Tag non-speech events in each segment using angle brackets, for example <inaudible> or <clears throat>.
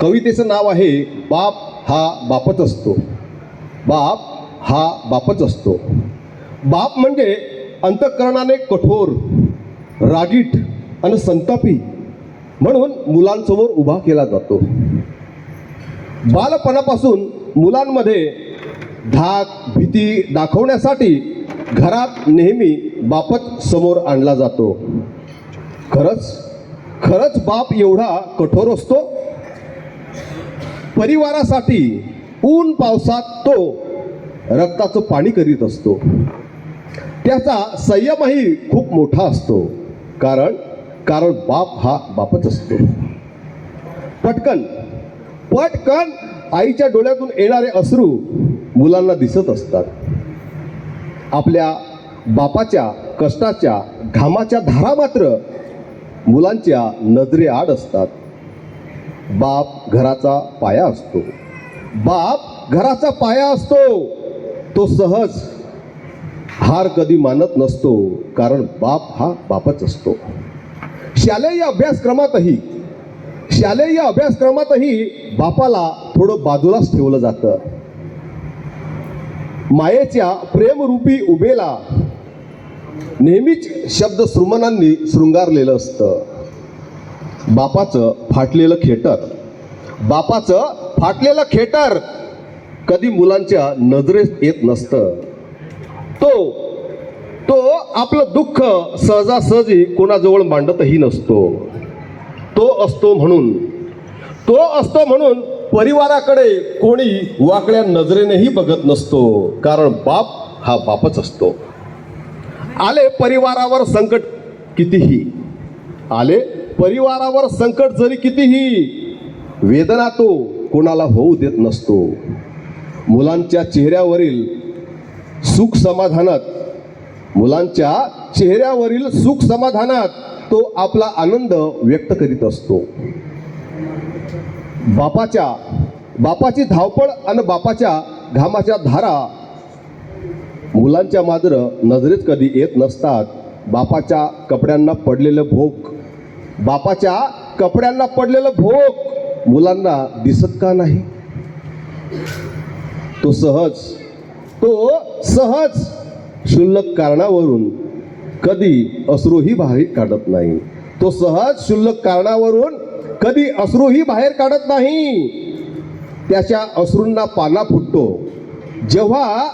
कवितेचं नाव आहे बाप हा बापच असतो. बाप हा बापच असतो. बाप म्हणजे अंतःकरणाने कठोर रागीट आणि संतापी म्हणून मुलांसमोर उभा केला जातो. बालपणापासून मुलांमध्ये धाक भीती दाखवण्यासाठी घरात नेहमी बापच समोर आणला जातो. खरंच खरंच बाप एवढा कठोर असतो? परिवारासाठी ऊन पावसात तो रक्ताचं पाणी करीत असतो. त्याचा संयमही खूप मोठा असतो. कारण कारण बाप हा बापच असतो. पटकन पटकन आईच्या डोळ्यातून येणारे अश्रू मुलांना दिसत असतात. आपल्या बापाच्या कष्टाच्या घामाच्या धारा मात्र मुलांच्या नजरेआड असतात. बाप घराचा पाया असतो. बाप घराचा पाया असतो. तो सहज हार कधी मानत नसतो कारण बाप हा बापच असतो. शालेय अभ्यासक्रमातही शालेय अभ्यासक्रमातही बापाला थोडं बाजूलाच ठेवलं जातं. मायेच्या प्रेमरूपी उभेला नेहमीच शब्द श्रुमनांनी शृंगारलेलं असतं. बापाचं फाटलेलं खेटर. बापाचं फाटलेलं खेटर. कधी मुलांच्या नजरेत येत नसतं. तो तो आपलं दुःख सहजासहजी कोणाजवळ मांडतही नसतो. तो असतो म्हणून. तो असतो म्हणून परिवाराकडे कोणी वाकड्या नजरेनेही बघत नसतो. कारण बाप हा बापच असतो. आले परिवारावर संकट कितीही. आले परिवारावर संकट जरी कितीही वेदना तो कोणाला होऊ देत नसतो. मुलांच्या चेहऱ्यावरील सुख समाधानात मुलांच्या चेहऱ्यावरील सुख समाधानात तो आपला आनंद व्यक्त करीत असतो. बापाच्या बापाची धावपळ आणि बापाच्या घामाच्या धारा मुलांच्या मात्र नजरेत कधी येत नसतात. बापाच्या कपड्यांना पडलेलं भोक बापाच्या कपड्यांना पडलेलं भोक मुलांना दिसत का नाही? तो सहज तो सहज क्षुल्लक कारणावरून कधी अश्रूही बाहेर काढत नाही. तो सहज क्षुल्लक कारणावरून कधी अश्रूही बाहेर काढत नाही. त्याच्या अश्रूंना पाना फुटतो. जेव्हा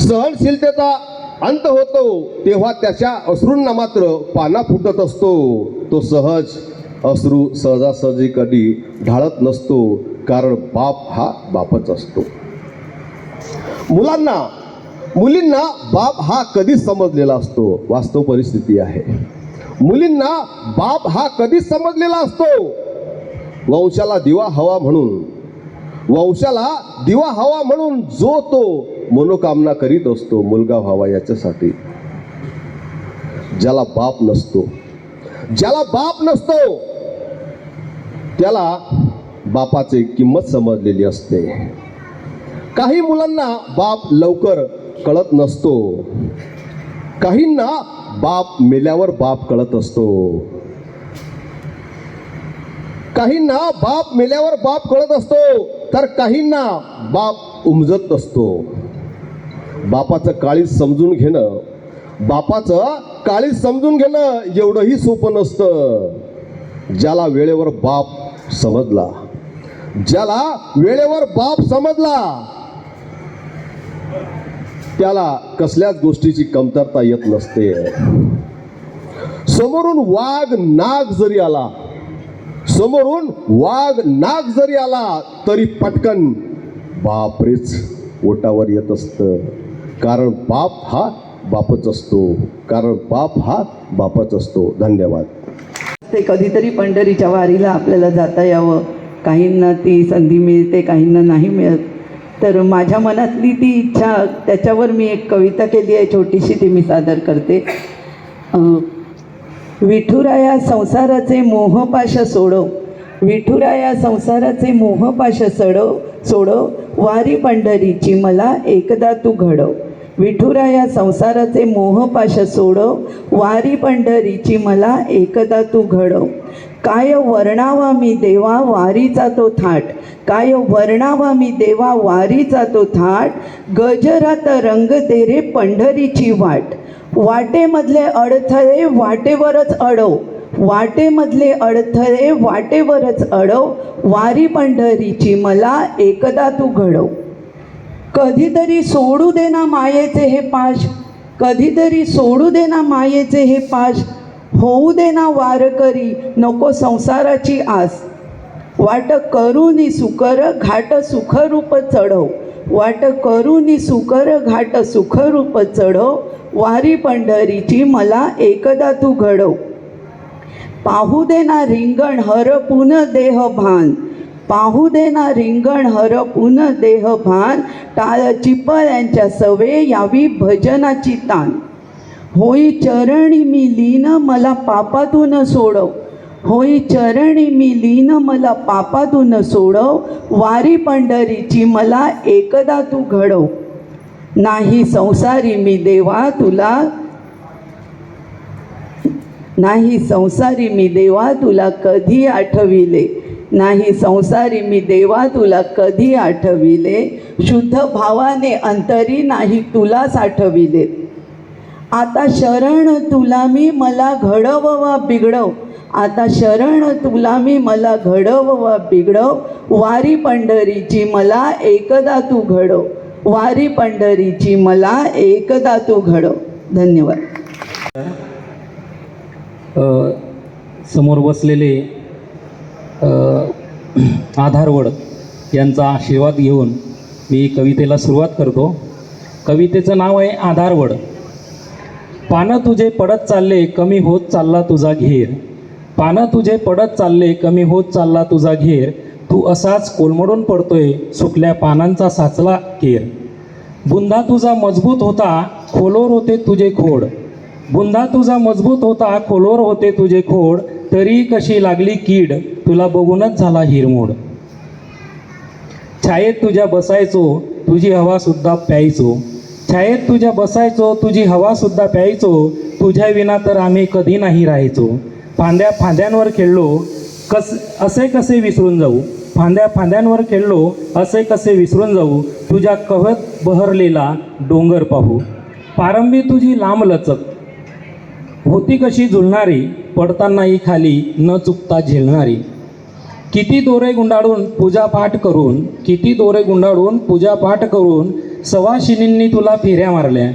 सहनशीलतेचा अंत होतो तेव्हा त्याच्या अश्रूंना मात्र पाना फुटत असतो. तो सहज अश्रू सहजासहजी कधी ढाळत नसतो कारण बाप हा बापच असतो. मुलांना मुलींना बाप हा कधीच समजलेला असतो? वास्तव परिस्थिती आहे. मुलींना बाप हा कधीच समजलेला असतो? वंशाला दिवा हवा म्हणून. वंशाला दिवा हवा म्हणून जो तो मनोकामना करीत असतो मुलगा व्हावा याच्यासाठी. ज्याला बाप नसतो. ज्याला बाप नसतो त्याला बापाची किंमत समजलेली असते. काही मुलांना बाप लवकर कळत नसतो. काहींना बाप मेल्यावर बाप कळत असतो. काहींना बाप मेल्यावर बाप कळत असतो तर काहींना बाप उमजत असतो. बापाचं काळीज समजून घेणं बापाचं काळी समजून घेणं एवढंही सोपं नसतं. ज्याला वेळेवर बाप समजला ज्याला वेळेवर बाप समजला त्याला कसल्याच गोष्टीची कमतरता येत नसते. समोरून वाघ नाग जरी आला समोरून वाघ नाग जरी आला तरी पटकन बापरेच ओटावर येत असतं. कारण बाप हा बापच असतो. कारण बाप हा बापच असतो. धन्यवाद. ते कधीतरी पंढरीच्या वारीला आपल्याला जाता यावं. काहींना ती संधी मिळते काहींना नाही मिळत. तर माझ्या मनातली ती इच्छा त्याच्यावर मी एक कविता केली आहे छोटीशी ती मी सादर करते. विठुराया संसाराचे मोहपाश सोडव. विठुराया संसाराचे मोहपाश सडव सोडव. वारी पंढरीची मला एकदा तू घडव. विठुराया संसाराचे मोहपाश सोडव. वारी पंढरीची मला एकदा तू घडव. काय वर्णावा मी देवा वारीचा तो थाट. काय वर्णावा मी देवा वारीचा तो थाट. गजरात रंग दे रे पंढरीची वाट. वाटेमधले अडथळे वाटेवरच अडव. वाटेमधले अडथळे वाटेवरच अडव. वारी पंढरीची मला एकदा तू घडव. कधीतरी सोडू दे ना मायेचे हे पाश. कधीतरी सोडू दे ना मायेचे हे पाश. होऊ दे ना वारकरी नको संसाराची आस. वाट करूनी सुकर घाट सुखरूप चढव. वाट करूनी सुकर घाट सुखरूप चढव. वारी पंढरीची मला एकदा तू घडव. पाहू दे ना रिंगण हरपून देह भान. पाहू देना रिंगण हरपून देह भान. टाळ चिपळ्यांच्या सवे यावी भजनाची तान. होई चरणी मी लीन मला पापातून सोडव. होई चरणी मी लीन मला पापातून सोडव. वारी पंढरीची मला एकदा तू घडव. नाही संसारी मी देवा तुला नाही संसारी मी देवा तुला कधी आठविले. नाही संसारी मी देवा तुला कधी आठविले? शुद्ध भावाने अंतरी नाही तुलाच आठविले आता शरण तुला मी मला घडव वा बिघडव. आता शरण तुला मी मला घडव वा बिघडव. वारी पंढरीची मला एकदा तू घडव. वारी पंढरीची मला एकदा तू घडव. धन्यवाद. समोर बसलेले <clears throat> आधारवड यांचा आशीर्वाद घेऊन मी कवितेला सुरुवात करतो. कवितेचं नाव आहे आधारवड पानं तुझे पडत चालले कमी होत चालला तुझा घेर. पानं तुझे पडत चालले कमी होत चालला तुझा घेर. तू असाच कोलमडून पडतोय सुकल्या पानांचा साचला केर. बुंदा तुझा मजबूत होता खोलोर होते तुझे खोड. बुंदा तुझा मजबूत होता खोलोर होते तुझे खोड. तरी कशी लागली कीड तुला बघूनच झाला हिरमोड. छायेत तुझ्या बसायचो तुझी हवा सुद्धा प्यायचो. छायेत तुझ्या बसायचो तुझी हवा सुद्धा प्यायचो तुझ्या विना तर आम्ही कधी नाही राहायचो. फांद्या फांद्यांवर खेळलो कस असे कसे विसरून जाऊ? फांद्या फांद्यांवर खेळलो असे कसे विसरून जाऊ? तुझ्या कहत बहरलेला डोंगर पाहू. पारंबी तुझी लांब लचक होती कशी झुलणारी पडतानाही खाली न चुकता झेलणारी. किती दोरे गुंडाळून पूजापाठ करून किती दोरे गुंडाळून पूजापाठ करून सवाशिनींनी तुला फेऱ्या मारल्या.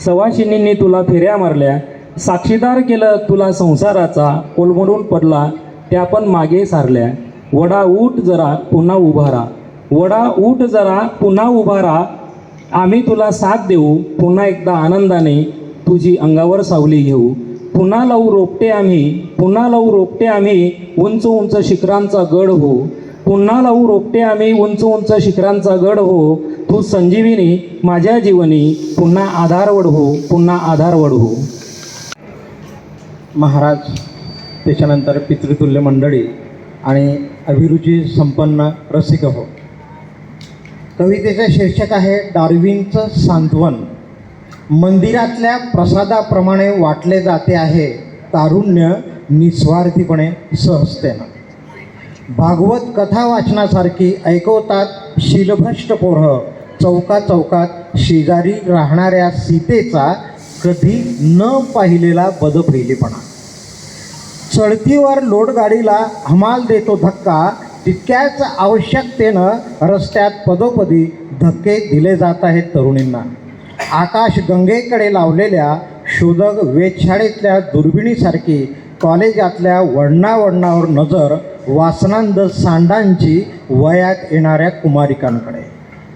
सवाशिनींनी तुला फेऱ्या मारल्या. साक्षीदार केलं तुला संसाराचा कोलमडून पडला त्या पण मागे सारल्या. वडा ऊट जरा पुन्हा उभारा. वडा ऊट जरा पुन्हा उभारा. आम्ही तुला साथ देऊ पुन्हा एकदा आनंदाने तुझी अंगावर सावली घेऊ. पुन्हा लावू रोपटे आम्ही पुन्हा लावू रोपटे आम्ही उंच उंच शिखरांचा गड हो. पुन्हा लावू रोपटे आम्ही उंच उंच शिखरांचा गड हो. तू संजीविनी माझ्या जीवनी पुन्हा आधारवड हो पुन्हा आधारवड हो. महाराज त्याच्यानंतर पितृतुल्य मंडळी आणि अभिरुची संपन्न रसिक हो. कवितेचं शीर्षक आहे डार्विनचं सांत्वन. मंदिरातल्या प्रसादाप्रमाणे वाटले जाते आहे तारुण्य निस्वार्थीपणे सहजतेनं. भागवत कथा वाचनासारखी ऐकवतात शिलभ्रष्ट पोरं. चौका चौकात शेजारी राहणाऱ्या सीतेचा कधी न पाहिलेला बदफैलीपणा. चढतीवर लोडगाडीला हमाल देतो धक्का तितक्याच आवश्यकतेनं रस्त्यात पदोपदी धक्के दिले जात आहेत तरुणींना. आकाश गंगेकडे लावलेल्या शोधक वेधशाळेतल्या दुर्बिणीसारखी कॉलेजातल्या वडणावडणावर नजर वासनांद सांडांची वयात येणाऱ्या कुमारिकांकडे.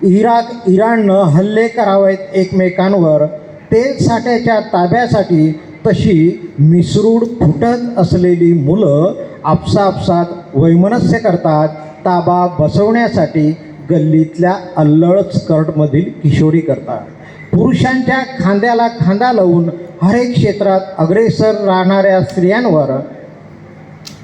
इराक इराणनं हल्ले करावेत एकमेकांवर तेल साठ्याच्या ताब्यासाठी तशी मिसरूड फुटत असलेली मुलं आपसापसात वैमनस्य करतात ताबा बसवण्यासाठी गल्लीतल्या अल्लळ स्कर्टमधील किशोरी करतात. पुरुषांच्या खांद्याला खांदा लावून हरेक क्षेत्रात अग्रेसर राहणाऱ्या स्त्रियांवर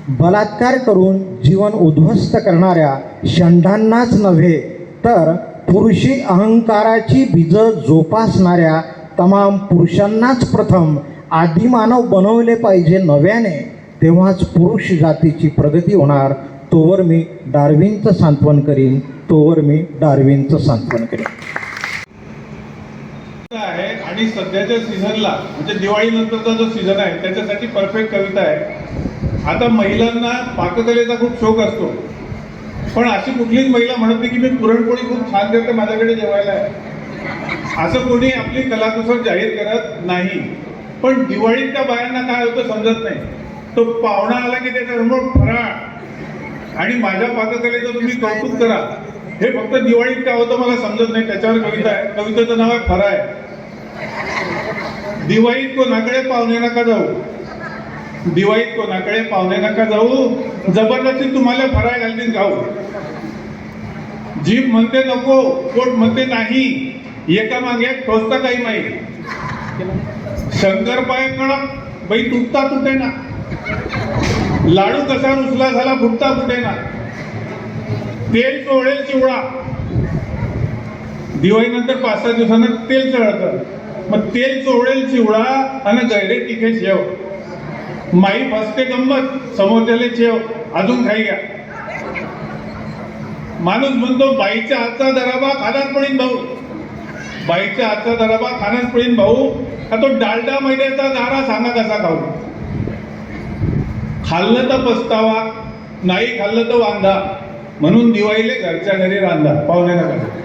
बलात्कार करून जीवन उद्ध्वस्त करणाऱ्या षंडांनाच नव्हे तर पुरुषी अहंकाराची बीजं जोपासणाऱ्या तमाम पुरुषांनाच प्रथम आदिमानव बनवले पाहिजे नव्याने तेव्हाच पुरुष जातीची प्रगती होणार. तोवर मी डार्विनचं सांत्वन करीन तोवर मी डार्विनचं सांत्वन करीन. आणि सध्याच्या सीझनला म्हणजे दिवाळीनंतरचा जो सीझन आहे त्याच्यासाठी परफेक्ट कविता आहे. आता महिलांना पाककलेचा खूप शौक असतो. पण अशी कुठलीच महिला म्हणत नाही की मी पुरणपोळी खूप छान करते माझ्याकडे जेवायला आहे. असं कोणी आपली कलाकुसर जाहीर करत नाही. पण दिवाळीत त्या बायांना काय होतं समजत नाही. तो पाहुणा आला की त्याच्यासमोर फराळ. आणि माझ्या पाककलेचं तुम्ही कौतुक करा. हे फक्त दिवाळीत काय होतं मला समजत नाही. त्याच्यावर कविता आहे. कवितेचं नाव आहे फराळ. दिवाळीत कोणाकडे पाहुणे नका जाऊ? दिवाळीत कोणाकडे पाहुणे नका जाऊ? जबरदस्ती तुम्हाला फराळ घालतील खाऊ. जीभ म्हणते नको पोट म्हणते नाही. एका मागे एक टोचता काही माहीत शंकर पाय कडक बाई तुटता तुटे ना. लाडू कसा रुसला झाला फुटता तुटे ना. तेल चोळेल चिवडा दिवाळीनंतर पाच सहा दिवसानं तेल चढतं. मग तेल चोळेल चिवडा आणि गैरे तिखे शेव. माई फसते गंमत समोरच्याले शेव. अजून खाई घ्या. माणूस म्हणतो बाईच्या हातचा दराबा खानात पडीन भाऊ. बाईच्या हातचा दराबा खानात पडीन भाऊ. का तो डालडा मैद्याचा दारा सांगा कसा खाऊ? खाल्लं तर पस्तावा नाही खाल्लं तर वांदा. म्हणून दिवाळीले घरच्या घरी रांधा. पाहुण्याला नका